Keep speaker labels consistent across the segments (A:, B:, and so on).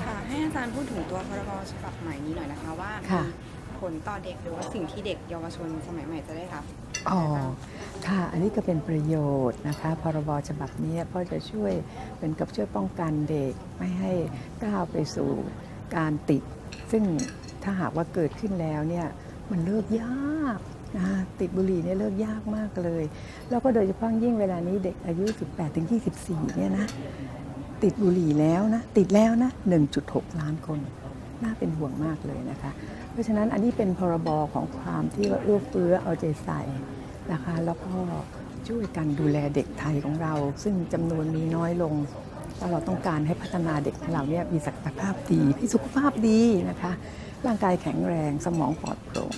A: ค่ะให้อาจารย์พูดถึงตัวพรบฉบับใหม่นี้หน่อยนะคะว่าค่ะ ผลต่อเด็กหรือว่าสิ่งที่เด็กเยาวชนสมัยใหม่จะได้ครับ
B: อ๋อ ค่ะ อันนี้ก็เป็นประโยชน์นะคะ พรบฉบับนี้เพราจะช่วยเป็นกับช่วยป้องกันเด็กไม่ให้ก้าวไปสู่การติด ซึ่งถ้าหากว่าเกิดขึ้นแล้วเนี่ยมันเลิกยากนะติดบุหรี่เนี่ยเลิกยากมากเลย แล้วก็โดยเฉพาะยิ่งเวลานี้เด็กอายุ 18-24 เนี่ยนะ ติดบุหรี่แล้วนะติดแล้วนะ 1.6 ล้านคน น่าเป็นห่วงมากเลยนะคะ เพราะฉะนั้นอันนี้เป็นพรบของความที่ว่าเอื้อเฟื้อเอาใจใส่นะคะ แล้วก็ช่วยกันดูแลเด็กไทยของเรา ซึ่งจำนวนมีน้อยลงแล้วเราต้องการให้พัฒนาเด็กของเราเนี่ยมีศักยภาพดีมีสุขภาพดีนะคะ ร่างกายแข็งแรงสมองปลอดโปร่ง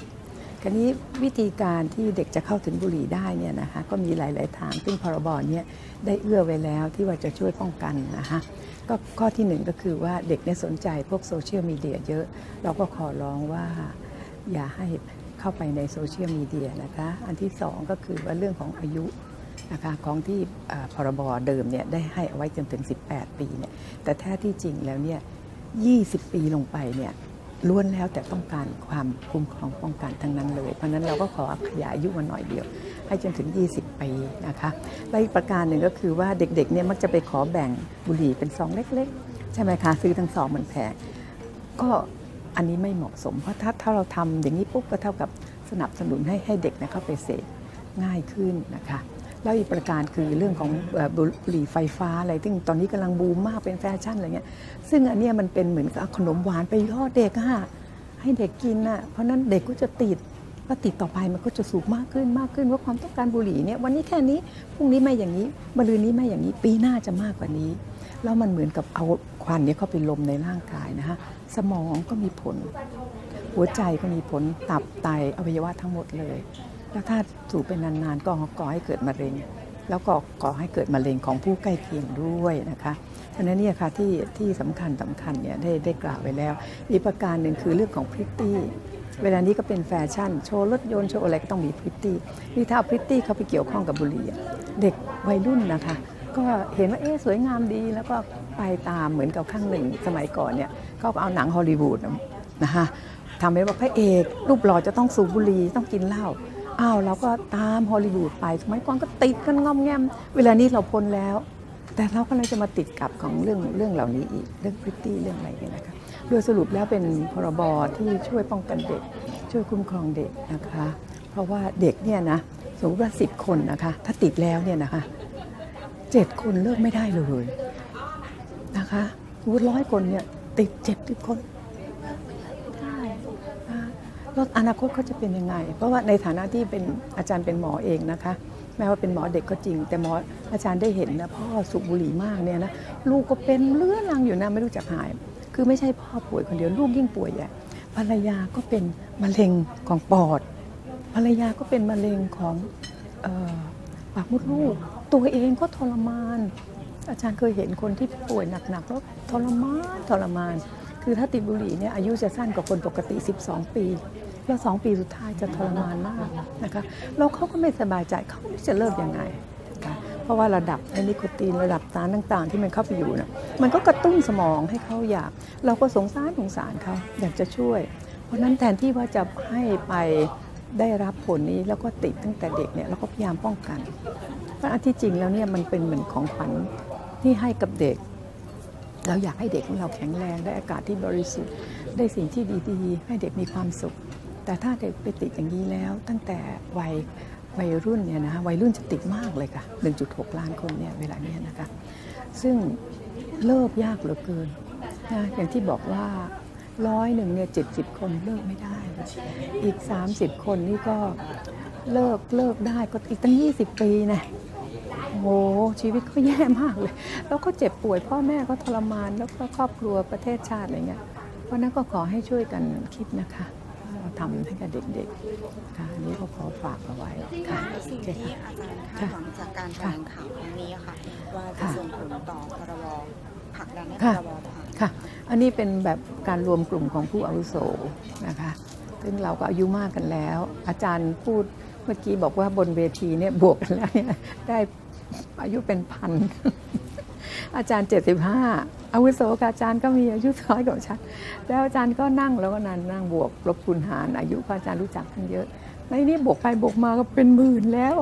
B: คราวนี้วิธีการที่เด็กจะเข้าถึงบุหรี่ได้เนี่ยนะคะก็มีหลาย ๆ ทาง ซึ่งพรบเนี่ยได้เอื้อไว้แล้วที่ว่าจะช่วยป้องกันนะคะก็ข้อที่หนึ่งก็คือว่าเด็กเนี่ยสนใจพวกโซเชียลมีเดียเยอะ เราก็ขอร้องว่าอย่าให้เข้าไปในโซเชียลมีเดียนะคะ อันที่สองก็คือว่าเรื่องของอายุนะคะของที่พรบเดิมเนี่ยได้ให้เอาไว้จนถึง 18 ปีเนี่ยแต่แท้ที่จริงแล้วเนี่ย 20 ปีลงไปเนี่ย ล้วนแล้วแต่ต้องการความคุ้มครองป้องกันทั้งนั้นเลย เพราะนั้นเราก็ขอขยายอายุมาหน่อยเดียว ให้จนถึง 20 ปีนะคะและอีกประการหนึ่งก็คือว่าเด็กๆเนี่ยมักจะไปขอแบ่งบุหรี่เป็นซองเล็ก ๆ ใช่ไหมคะซื้อทั้งซองมันแพงก็อันนี้ไม่เหมาะสม เพราะถ้าถ้าเราทำอย่างนี้ปุ๊บก็เท่ากับสนับสนุนให้ให้เด็กนยเข้าไปเสพง่ายขึ้นนะคะ แล้วอีกประการคือเรื่องของบุหรี่ไฟฟ้าอะไรซึ่งตอนนี้กำลังบูมมากเป็นแฟชั่นอะไรเงี้ยซึ่งอันนี้มันเป็นเหมือนกับขนมหวานไปล่อเด็กอะให้เด็กกินน่ะเพราะนั้นเด็กก็จะติดก็ติดต่อไปมันก็จะสูบมากขึ้นมากขึ้นว่าความต้องการบุหรี่เนี่ยวันนี้แค่นี้พรุ่งนี้ไม่อย่างนี้มะรืนนี้ไม่อย่างนี้ปีหน้าจะมากกว่านี้แล้วมันเหมือนกับเอาควันเนี้เข้าไปลมในร่างกายนะคะสมองก็มีผล หัวใจก็มีผลตับไตอวัยวะทั้งหมดเลย แล้วถ้าสูบเป็นนานๆ ก็ก่อให้เกิดมะเร็ง แล้วก็ก่อให้เกิดมะเร็งของผู้ใกล้เคียงด้วยนะคะเพราะฉะนั้นเนี่ยค่ะที่ที่สำคัญสำคัญเนี่ยได้ได้กล่าวไว้แล้ว อีกประการหนึ่งคือเรื่องของพริตตี้เวลานี้ก็เป็นแฟชั่นโชว์รถยนต์โชว์อะไรก็ต้องมีพริตตี้นี่ถ้าพริตตี้เขาไปเกี่ยวข้องกับบุหรี่เด็กวัยรุ่นนะคะ ก็เห็นว่าเอ๊สวยงามดีแล้วก็ไปตามเหมือนกับข้างหนึ่งสมัยก่อนเนี่ยเขาก็เอาหนังฮอลลีวูดนะคะทำให้ว่าพระเอกรูปหล่อจะต้องสูบบุหรี่ต้องกินเหล้า อ้าวเราก็ตามฮอลลีวูดไปสมัยก่อนก็ติดกันงอมแงม เวลานี้เราพ้นแล้ว แต่เราก็เลยจะมาติดกับของเรื่องเรื่องเหล่านี้อีกเรื่องพริตตี้เรื่องอะไรเนี่ยนะคะโดยสรุปแล้วเป็นพรบที่ช่วยป้องกันเด็ก ช่วยคุ้มครองเด็กนะคะ เพราะว่าเด็กเนี่ยนะสมมติว่าสิบคนนะคะ ถ้าติดแล้วเนี่ยนะคะเจ็ดคนเลิกไม่ได้เลยนะคะสมมติร้อยคนเนี่ยติดเจ็ดสิบคน อนาคตเขาจะเป็นยังไง เพราะว่าในฐานะที่เป็นอาจารย์เป็นหมอเองนะคะ แม้ว่าเป็นหมอเด็กก็จริง แต่หมออาจารย์ได้เห็นนะพ่อสูบบุหรี่มากเนี่ยนะลูกก็เป็นเลื้อรังอยู่นะไม่รู้จักหาย คือไม่ใช่พ่อป่วยคนเดียวลูกยิ่งป่วยใหญ่ภรรยาก็เป็นมะเร็งของปอด ภรรยาก็เป็นมะเร็งของปากมดลูก ตัวเองก็ทรมาน อาจารย์เคยเห็นคนที่ป่วยหนักๆแล้วทรมานทรมาน คือถ้าติดบุหรี่เนี่ยอายุจะสั้นกว่าคนปกติ 12 ปี แล้ว2ปีสุดท้ายจะทรมานมากนะคะแล้วเขาก็ไม่สบายใจเขาไม่รู้จะเลิกยังไงเพราะว่าระดับไอ้นิโคตินระดับสารต่างๆ ที่มันเข้าไปอยู่นะมันก็กระตุ้นสมองให้เขาอยาก เราก็สงสารสงสารเขาอยากจะช่วย เพราะฉะนั้นแทนที่ว่าจะให้ไปได้รับผลนี้แล้วก็ติดตั้งแต่เด็กเนี่ยเราก็พยายามป้องกันเพราะอันที่จริงแล้วเนี่ยมันเป็นเหมือนของขวัญที่ให้กับเด็ก เราอยากให้เด็กของเราแข็งแรงได้อากาศที่บริสุทธิ์ได้สิ่งที่ดีๆ ให้เด็กมีความสุข แต่ถ้าเด็กไปติดอย่างนี้แล้ว ตั้งแต่วัยวัยรุ่นเนี่ยนะวัยรุ่นจะติดมากเลยค่ะ 1.6 ล้านคนเนี่ยเวลาเนี้ยนะคะ ซึ่งเลิกยากเหลือเกินนะอย่างที่บอกว่าร้อยหนึ่งเนี่ยเจ็ดสิบคนเลิกไม่ได้ อีก 30 คนนี่ก็เลิกเลิกได้ก็อีกตั้ง 20 ปีนะโอ้ชีวิตก็แย่มากเลย แล้วก็เจ็บป่วยพ่อแม่ก็ทรมานแล้วก็ครอบครัวประเทศชาติอะไรเงี้ยเพราะนั้นก็ขอให้ช่วยกันคิดนะคะ ทำให้กับเด็กๆค่ะอันนี้ก็ขอฝากเอาไว้ค่ะ
A: สิ่ง
B: โอเค
A: ที่
B: ค่ะ
A: อาจารย์คาดหวังจากการแถลงข่าวครั้งนี้อะค่ะว่าจะ
B: ค่ะ
A: ส่งผลต่อพรบผลักดันให้พ
B: ค่ะ
A: รบผ่าน
B: ค่ะ อันนี้เป็นแบบการรวมกลุ่มของผู้อาวุโสนะคะซึ่งเราก็อายุมากกันแล้ว อาจารย์พูดเมื่อกี้บอกว่าบนเวทีเนี่ยบวกกันแล้วเนี่ยได้อายุเป็นพัน อาจารย์ 75อาวุโสกับอาจารย์ก็มีอายุน้อยกว่าฉันแล้วอาจารย์ก็นั่งแล้วก็นั่งนั่งบวกลบคูณหาร อายุก็อาจารย์รู้จักท่านเยอะในนี้บวกไปบวกมาก็เป็นหมื่นแล้ว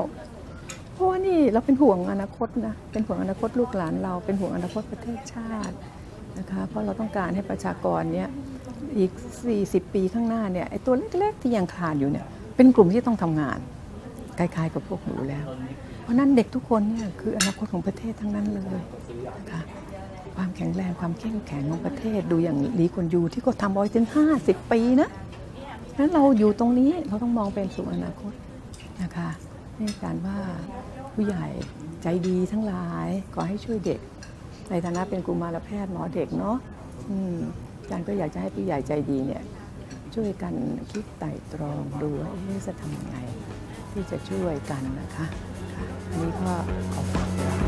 B: เพราะว่านี่เราเป็นห่วงอนาคตนะเป็นห่วงอนาคตลูกหลานเราเป็นห่วงอนาคตประเทศชาตินะคะเพราะเราต้องการให้ประชากรเนี่ยอีก 40 ปีข้างหน้าเนี่ยไอ้ตัวเล็กๆที่ยังขาดอยู่เนี่ยเป็นกลุ่มที่ต้องทำงานคล้ายๆกับพวกหนูแล้ว เพราะนั้นเด็กทุกคนเนี่ยคืออนาคตของประเทศทั้งนั้นเลยนะคะความแข็งแรงความเข้มแข็งของประเทศดูอย่างลีกวนยูที่ก็ทำเอาไว้ถึง50 ปีนะนั้นเราอยู่ตรงนี้เราต้องมองเป็นสู่อนาคตนะคะนี่การว่าผู้ใหญ่ใจดีทั้งหลายขอให้ช่วยเด็ก ในฐานะเป็นกุมารแพทย์หมอเด็กเนาะอืมอาจารย์ก็อยากจะให้ผู้ใหญ่ใจดีเนี่ยช่วยกันคิดไต่ตรองดูว่าจะทำยังไง ที่จะช่วยกันนะคะอันนี้ก็ขอฝากไว้